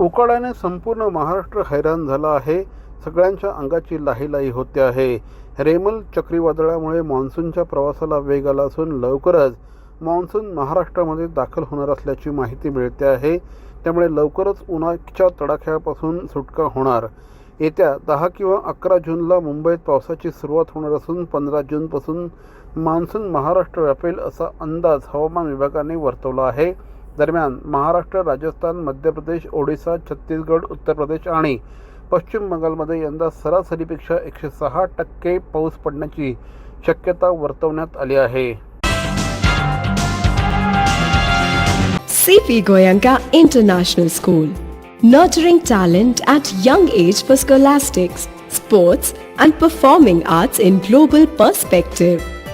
उकाड्याने संपूर्ण महाराष्ट्र हैराण झाला आहे. सगळ्यांच्या अंगाची लाहीलाही होते आहे. रेमल चक्रीवादळामुळे मान्सूनच्या प्रवासाला वेग आला असून लवकरच मान्सून महाराष्ट्रामध्ये दाखल होणार असल्याची माहिती मिळते आहे. त्यामुळे लवकरच उन्हाच्या तडाख्यापासून सुटका होणार. येत्या दहा किंवा अकरा जूनला मुंबईत पावसाची सुरुवात होणार असून पंधरा जूनपासून मान्सून महाराष्ट्र व्यापेल असा अंदाज हवामान विभागाने वर्तवला आहे. दरम्यान महाराष्ट्र राजस्थान मध्य प्रदेश ओडिसा छत्तीसगड उत्तर प्रदेश आणि पश्चिम बंगालमध्ये यंदा सरासरीपेक्षा एकशे सहा टक्के पाऊस पडण्याची शक्यता वर्तवण्यात आली आहे. CP Goenka international school nurturing talent at young age for scholastics sports and performing arts in global perspective